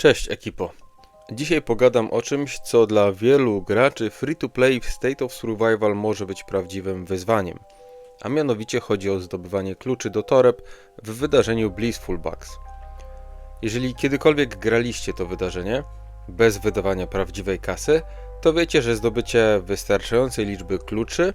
Cześć ekipo. Dzisiaj pogadam o czymś, co dla wielu graczy free-to-play w State of Survival może być prawdziwym wyzwaniem. A mianowicie chodzi o zdobywanie kluczy do toreb w wydarzeniu Blissful Bugs. Jeżeli kiedykolwiek graliście to wydarzenie, bez wydawania prawdziwej kasy, to wiecie, że zdobycie wystarczającej liczby kluczy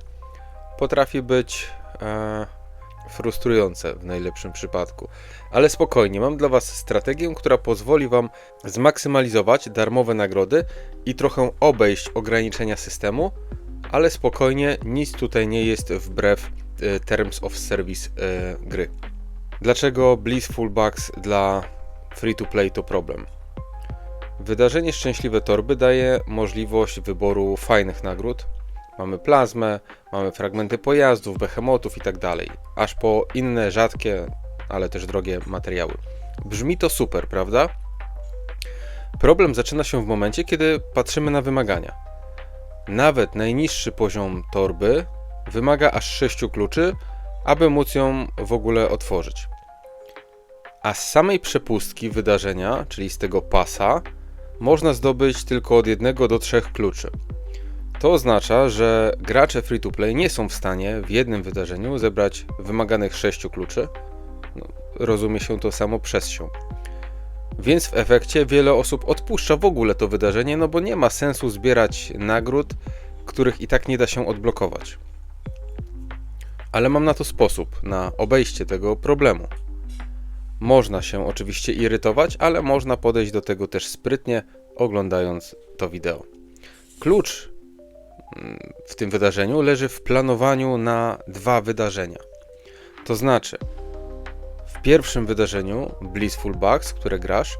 potrafi być e, frustrujące w najlepszym przypadku. Ale spokojnie, mam dla Was strategię, która pozwoli Wam zmaksymalizować darmowe nagrody i trochę obejść ograniczenia systemu, ale spokojnie, nic tutaj nie jest wbrew e, Terms of Service e, gry. Dlaczego Blissful Bugs dla free to play to problem? Wydarzenie Szczęśliwe Torby daje możliwość wyboru fajnych nagród. Mamy plazmę, mamy fragmenty pojazdów, behemotów itd. Aż po inne rzadkie, ale też drogie materiały. Brzmi to super, prawda? Problem zaczyna się w momencie, kiedy patrzymy na wymagania. Nawet najniższy poziom torby wymaga aż 6 kluczy, aby móc ją w ogóle otworzyć. A z samej przepustki wydarzenia, czyli z tego pasa, można zdobyć tylko od jednego do trzech kluczy. To oznacza, że gracze free-to-play nie są w stanie w jednym wydarzeniu zebrać wymaganych 6 kluczy. No, rozumie się to samo przez się. Więc w efekcie wiele osób odpuszcza w ogóle to wydarzenie, no bo nie ma sensu zbierać nagród, których i tak nie da się odblokować. Ale mam na to sposób, na obejście tego problemu. Można się oczywiście irytować, ale można podejść do tego też sprytnie, oglądając to wideo. Klucz w tym wydarzeniu leży w planowaniu na dwa wydarzenia. To znaczy, w pierwszym wydarzeniu Blissful Bugs, które grasz,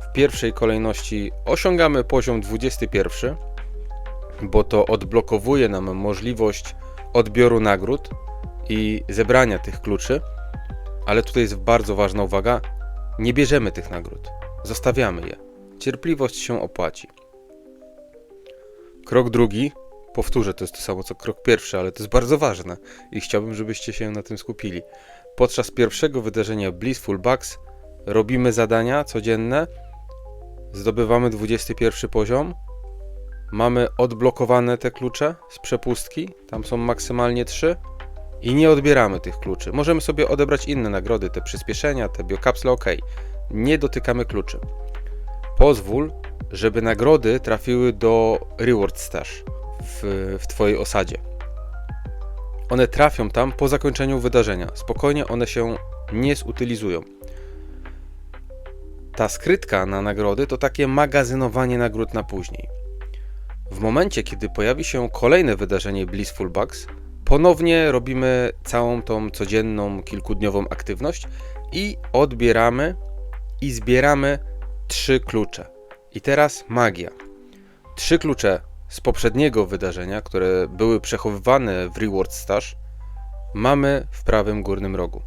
w pierwszej kolejności osiągamy poziom 21, bo to odblokowuje nam możliwość odbioru nagród i zebrania tych kluczy. Ale tutaj jest bardzo ważna uwaga: nie bierzemy tych nagród, zostawiamy je. Cierpliwość się opłaci. Krok drugi, powtórzę, to jest to samo co krok pierwszy, ale to jest bardzo ważne i chciałbym, żebyście się na tym skupili. Podczas pierwszego wydarzenia Blissful Bugs robimy zadania codzienne, zdobywamy 21 poziom, mamy odblokowane te klucze z przepustki, tam są maksymalnie 3 i nie odbieramy tych kluczy. Możemy sobie odebrać inne nagrody, te przyspieszenia, te biokapsle, ok. Nie dotykamy kluczy. Pozwól, żeby nagrody trafiły do Reward Stash w, w Twojej osadzie. One trafią tam po zakończeniu wydarzenia. Spokojnie one się nie zutylizują. Ta skrytka na nagrody to takie magazynowanie nagród na później. W momencie, kiedy pojawi się kolejne wydarzenie Blissful Bugs, ponownie robimy całą tą codzienną, kilkudniową aktywność i odbieramy i zbieramy trzy klucze. I teraz magia. Trzy klucze z poprzedniego wydarzenia, które były przechowywane w Reward Stash, mamy w prawym górnym rogu.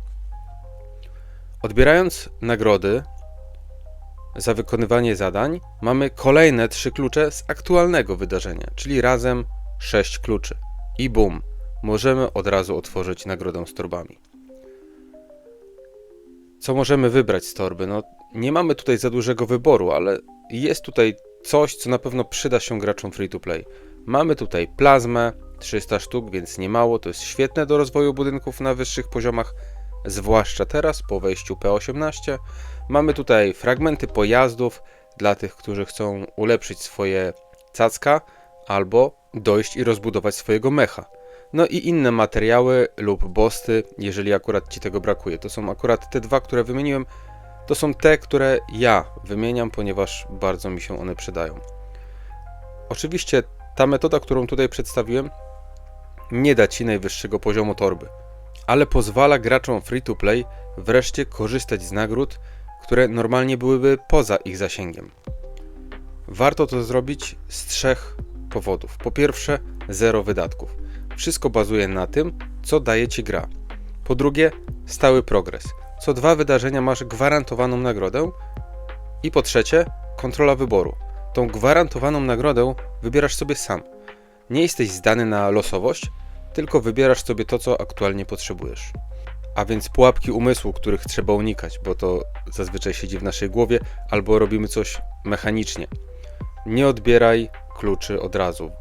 Odbierając nagrody za wykonywanie zadań, mamy kolejne trzy klucze z aktualnego wydarzenia, czyli razem sześć kluczy. I bum, możemy od razu otworzyć nagrodę z torbami. Co możemy wybrać z torby? No, nie mamy tutaj za dużego wyboru, ale jest tutaj coś, co na pewno przyda się graczom free to play. Mamy tutaj plazmę, 300 sztuk, więc nie mało, to jest świetne do rozwoju budynków na wyższych poziomach, zwłaszcza teraz po wejściu P18. Mamy tutaj fragmenty pojazdów dla tych, którzy chcą ulepszyć swoje cacka albo dojść i rozbudować swojego mecha. No i inne materiały lub bosty, jeżeli akurat Ci tego brakuje. To są akurat te dwa, które wymieniłem. To są te, które ja wymieniam, ponieważ bardzo mi się one przydają. Oczywiście ta metoda, którą tutaj przedstawiłem, nie da Ci najwyższego poziomu torby, ale pozwala graczom free-to-play wreszcie korzystać z nagród, które normalnie byłyby poza ich zasięgiem. Warto to zrobić z trzech powodów. Po pierwsze, zero wydatków. Wszystko bazuje na tym, co daje Ci gra. Po drugie, stały progres. Co dwa wydarzenia masz gwarantowaną nagrodę. I po trzecie, kontrola wyboru. Tą gwarantowaną nagrodę wybierasz sobie sam. Nie jesteś zdany na losowość, tylko wybierasz sobie to, co aktualnie potrzebujesz. a więc pułapki umysłu, których trzeba unikać, bo to zazwyczaj siedzi w naszej głowie, albo robimy coś mechanicznie. Nie odbieraj kluczy od razu.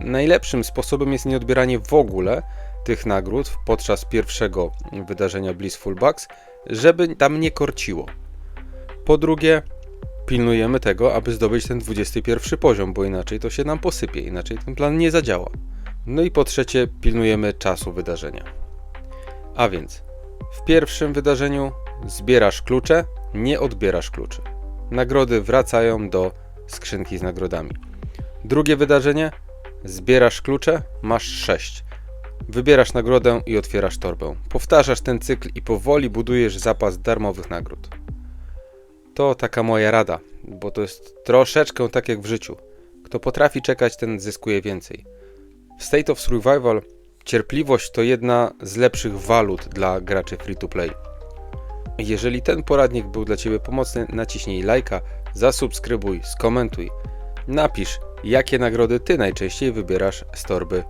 Najlepszym sposobem jest nieodbieranie w ogóle tych nagród podczas pierwszego wydarzenia Blissful Bucks, żeby tam nie korciło. Po drugie, pilnujemy tego, aby zdobyć ten 21 poziom, bo inaczej to się nam posypie, inaczej ten plan nie zadziała. No i po trzecie, pilnujemy czasu wydarzenia. A więc w pierwszym wydarzeniu zbierasz klucze, nie odbierasz kluczy. Nagrody wracają do skrzynki z nagrodami. Drugie wydarzenie zbierasz klucze, masz 6. Wybierasz nagrodę i otwierasz torbę. Powtarzasz ten cykl i powoli budujesz zapas darmowych nagród. To taka moja rada, bo to jest troszeczkę tak jak w życiu. Kto potrafi czekać, ten zyskuje więcej. W State of Survival cierpliwość to jedna z lepszych walut dla graczy free to play. Jeżeli ten poradnik był dla Ciebie pomocny, naciśnij lajka, zasubskrybuj, skomentuj. Napisz, jakie nagrody Ty najczęściej wybierasz z torby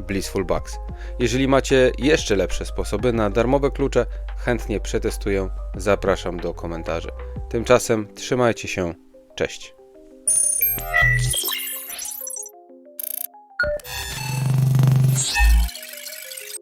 Blissful Bucks. Jeżeli macie jeszcze lepsze sposoby na darmowe klucze, chętnie przetestuję. Zapraszam do komentarzy. Tymczasem trzymajcie się. Cześć.